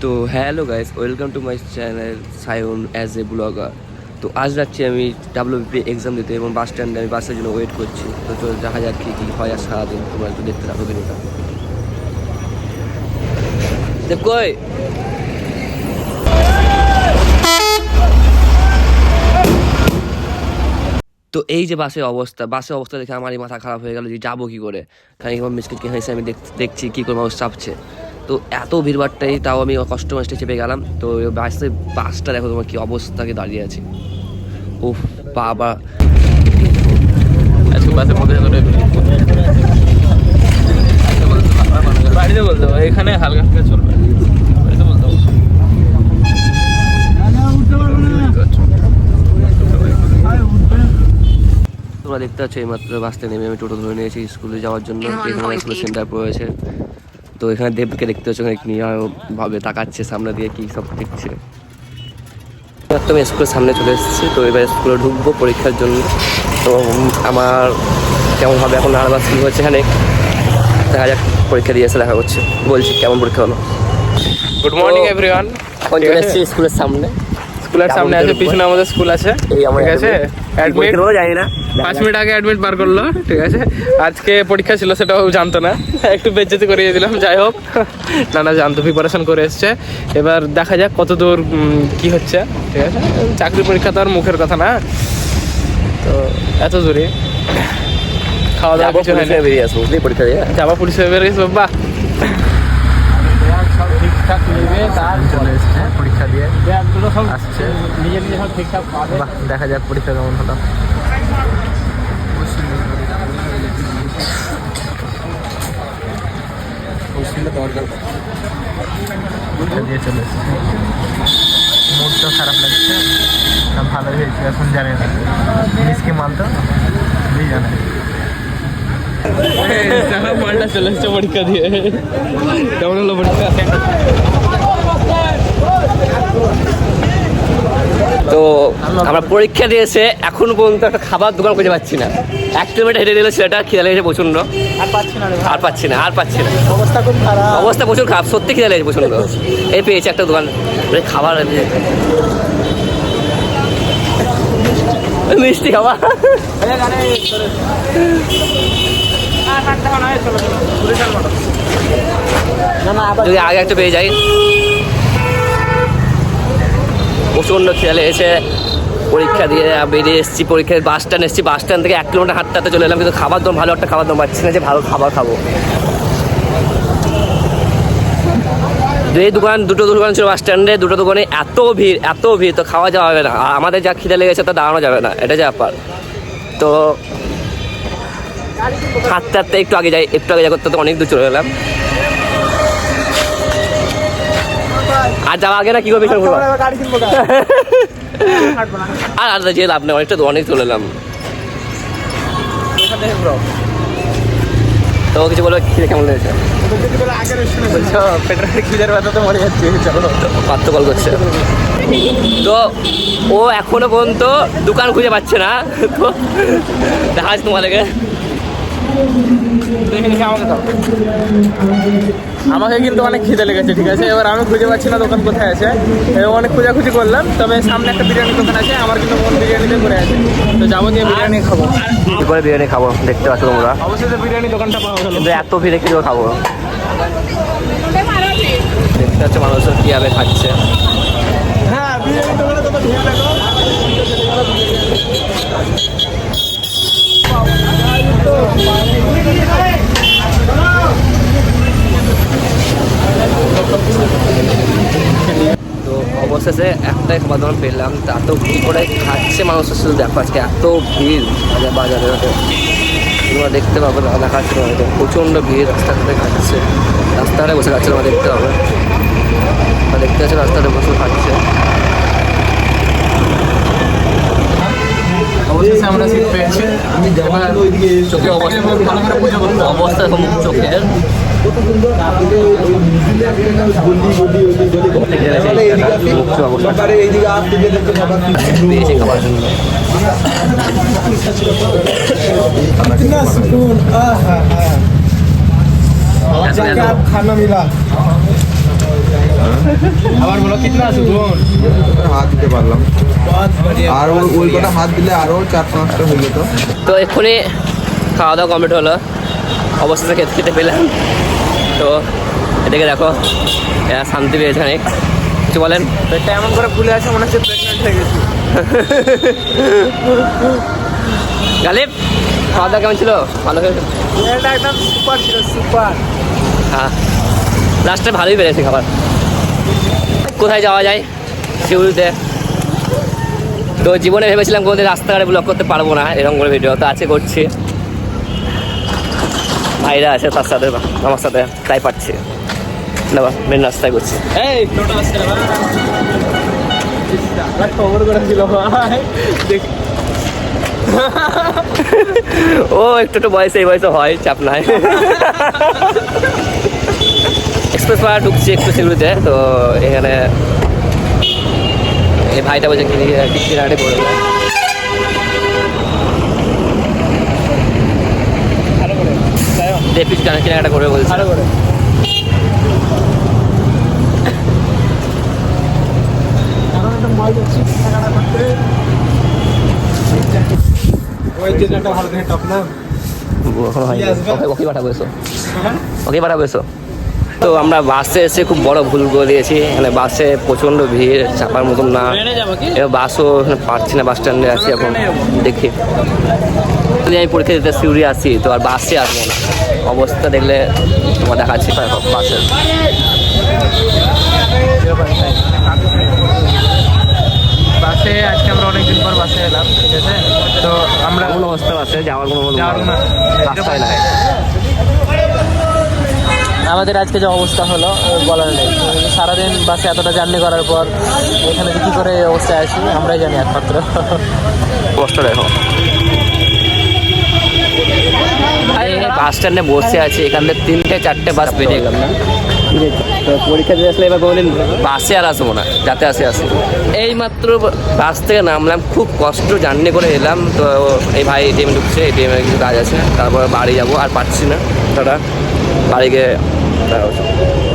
তো hello guys, welcome to my channel Sayan as a blogger. তো আজ যাচ্ছি আমি ডাব্লিউবিপি এক্সাম দিতে এবং বাস স্ট্যান্ডে আমি বাসের জন্য ওয়েট করছি। তো চলো দেখা যাক কী কী হয় আর সারাদিন। তোমরা একটু দেখতে থাকো ভিডিওটা কই? তো এই যে বাসের অবস্থা বাসের অবস্থা দেখে আমারই মাথা খারাপ হয়ে গেল যে যাব কী করে? খানিকবার মিসকিটকে হেসে আমি দেখ- দেখছি কী করে মানুষ চাপছে। তো এত ভিড়ভাড়টাই তাও আমি কষ্ট চেপে গেলাম। তো বাসে বাসটা দেখো তোমার কী অবস্থাকে দাঁড়িয়ে আছে। ও বাবা। আজকে বাসের মধ্যে বাড়িতে বলতে এখানে হালকা হালকা চলবে। বাড়িতে বলতে তোমরা দেখতে পাচ্ছ এইমাত্র বাসতে নেমে আমি টোটো ধরে নিয়েছি স্কুলে যাওয়ার জন্য। এখানে স্কুলের সেন্টার পড়েছে। তো এখানে দেবকে দেখতে পাচ্ছ ভাবে তাকাচ্ছে সামনে দিয়ে কি সব দেখছে। মাত্র আমি স্কুলের সামনে চলে এসেছি তো এবার স্কুলে ঢুকবো পরীক্ষার জন্য। তো আমার কেমনভাবে এখন নার্ভাস ফিল হচ্ছে এখানে। দেখা যাক পরীক্ষা দিয়ে এসে দেখা করছে বলছি কেমন পরীক্ষা হলো? গুড মর্নিং এভরিওয়ান এখন চলে এসেছি স্কুলের সামনে। স্কুলের সামনে আছে পিছনে আমাদের স্কুল আছে। ঠিক আছে? অ্যাডমিট জানি না। পাঁচ মিনিট আগে অ্যাডমিট বার করল ঠিক আছে? আজকে পরীক্ষা ছিল সেটাও জানতো না। একটু বেজ্জতি করিয়ে দিলাম যাই হোক। না না জানতো প্রিপারেশন করে এসছে। এবার দেখা যাক কত দূর কি হচ্ছে ঠিক আছে? চাকরি পরীক্ষা তো আর মুখের কথা না। তো এত দূরই খাওয়া দাওয়া কিছু বেরিয়ে পরীক্ষা দিয়ে। যাবা পুলিশে বেরিয়েছে বাবা সব ঠিকঠাক নেবে তার চলে এসছে পরীক্ষা দিয়ে সব আসছে। নিজে নিজে সব ঠিকঠাক পাবে। দেখা যাক পরীক্ষা কেমন হলো। পরীক্ষা দিয়ে চলে এসছে। মুডটা খারাপ লাগছে না ভালো হয়েছে এখন জানে না। মিসকে মানতো? দুই জানে। মালটা চলে এসছে পরীক্ষা দিয়ে কেমন হলো পরীক্ষা তো আমরা পরীক্ষা দিয়েছে এখন পর্যন্ত একটা খাবার দোকান খুঁজে পাচ্ছি না। এক কিলোমিটার হেঁটে দিলে ছেলেটা খিদে লেগেছে প্রচণ্ড আর পাচ্ছি না আর পাচ্ছি না আর পাচ্ছি না। অবস্থা খুব খারাপ। অবস্থা প্রচুর খারাপ সত্যি খিদে লেগেছে প্রচণ্ড এই পেয়েছে একটা দোকান। খাবার। মিষ্টি খাবার যদি আগে একটা পেয়ে যাই। প্রচণ্ড খিদে লেগেছে পরীক্ষা দিয়ে বেরিয়ে এসেছি, পরীক্ষায় বাস স্ট্যান্ড এসেছি। বাস স্ট্যান্ড থেকে এক কিলোমিটার হাঁটতে হাঁটতে চলে এলাম, কিন্তু খাবার দাম, ভালো একটা খাবার দাম পাচ্ছি না যে ভালো খাবার খাব। এই দোকান দুটো দোকান ছিল বাস স্ট্যান্ডে দুটো দোকানে এত ভিড় এত ভিড় তো খাওয়া যাওয়া হবে না। আর আমাদের যা খিদে লেগেছে তা দাঁড়ানো যাবে না এটা যে ব্যাপার। তো হাঁটতে হাঁটতে একটু আগে যাই একটু আগে যাই করতে তো অনেক দূর চলে গেলাম। আর যাওয়া আগে না কি করবি আর আর যে লাভ নেই অনেকটা তো অনেক চলে এলাম। তো কিছু বলো খিদে কেমন লেগেছে? বলছো পেট্রোল খিদের ব্যথা তো মনে যাচ্ছে চলো। পাত্র কল করছে। তো ও এখনও পর্যন্ত দোকান খুঁজে পাচ্ছে না। তো দেখা তোমাদেরকে। দেখে দেখে আমাকে দাও। আমাকে কিন্তু অনেক খিদে লেগেছে ঠিক আছে? এবার আমি খুঁজে পাচ্ছি না দোকান কোথায় আছে। এবং অনেক খোঁজাখুঁজি করলাম তবে সামনে একটা বিরিয়ানি দোকান আছে আমার কিন্তু মন বিরিয়ানিতে করে আছে। তো যাব দিয়ে বিরিয়ানি খাব। কি করে বিরিয়ানি খাব দেখতে পাচ্ছ তোমরা। অবশ্যই তো বিরিয়ানি দোকানটা পাওয়া গেল। কিন্তু এত ভিড়ে কি করে খাব? দেখতে পাচ্ছ মানুষ কীভাবে খাচ্ছে। হ্যাঁ বিরিয়ানি দোকানে কত ভিড় দেখো তো অবশেষে একটাই খাবার দাবার পেলাম তা এত কী করে খাচ্ছে মানুষের শুধু দেখো আজকে এত ভিড় বাজার বাজারে তোমরা দেখতে পাবে না দেখাচ্ছে তোমাদেরকে প্রচণ্ড ভিড় রাস্তাঘাটে খাচ্ছে। রাস্তাঘাটে বসে খাচ্ছে তোমরা দেখতে পাবে। তোমরা দেখতে পাচ্ছ রাস্তাতে বসে খাচ্ছে। অবশেষে আমরা সিট পেয়েছি। চোখে অবস্থা ভালো করে পুজো করতে অবস্থা এখন চোখের। খাবার জন্য कितना सुकून आहा हा এত এত क्या खाना मिला আবার বলো কিতনা সুকুন হাত দিতে পারলাম बहुत बढ़िया আর ওই ওই কটা হাত দিলে আরো চার পাঁচটা হয়ে যেত তো এক্ষুনি খাওয়া দাওয়া কমপ্লিট হলো অবশেষে খেতে খেতে পেলাম। তো এদিকে দেখো এরা শান্তি পেয়েছে অনেক কিছু বলেন? পেটটা এমন করে ফুলে আছে মনে হচ্ছে প্রেগনেন্ট হয়ে গেছি। গালিব খাওয়া দাওয়া কেমন ছিল? ভালো এটা একদম সুপার ছিল সুপার হ্যাঁ। লাস্টে ভালোই পেরেছে খাবার। কোথায় যাওয়া যায় শিউরিতে তো জীবনে ভেবেছিলাম কোনোদিন রাস্তাঘাটে ব্লগ করতে পারব না এরকম করে ভিডিও তো আছে করছি। ভাইরা আছে তার সাথে আমার সাথে তাই পাচ্ছি। না মেন রাস্তায় করছি এই টোটো আসছে না খবর করে দিল ও একটু একটু বয়সে এই বয়সে হয় চাপ নাই। এক্সপ্রেস পাড়া ঢুকছি একটু সিগুড়িতে তো এখানে এই ভাইটা বলছে কিনে কেনাকাটি করে দেবে। দেড় পিস কেনাকাটা করবে বলছে? ওকে- পাঠাবো এসো। ওকে পাঠাবো এসো। তো আমরা বাসে এসে খুব বড় ভুল করে দিয়েছি। মানে বাসে প্রচণ্ড ভিড় চাপার মতন না। বাসও এখানে পাচ্ছি না বাস স্ট্যান্ডে আছি এখন। দেখি। যদি আমি পরীক্ষা দিতে সিউড়ি আসি তো আর বাসে আসব না। অবস্থা দেখলে তোমার দেখাচ্ছি বাসের বাসে আজকে আমরা অনেকদিন পর বাসে এলাম ঠিক আছে? তো আমরা এমন অবস্থা বাসে যাওয়ার কোনো যাওয়ার কোনো- রাস্তায় নাই। আমাদের আজকে যে অবস্থা হলো বলার নেই। সারাদিন বাসে এতটা জার্নি করার পর এখানে কী করে অবস্থায় আসি আমরাই জানি একমাত্র। কষ্ট দেখো। বাস স্ট্যান্ডে বসে আছি এখান থেকে তিনটে চারটে বাস পেরিয়ে গেলাম না তো পরীক্ষা দিয়ে আসলে এবার কোনোদিন বাসে আর আসব না যাতে আসে আসে। এই মাত্র বাস থেকে নামলাম খুব কষ্ট জার্নি করে এলাম। তো এই ভাই এটিএম ঢুকছে এটিএমে কিছু কাজ আছে তারপর বাড়ি যাব আর পাচ্ছি না। 把你嘅带到走。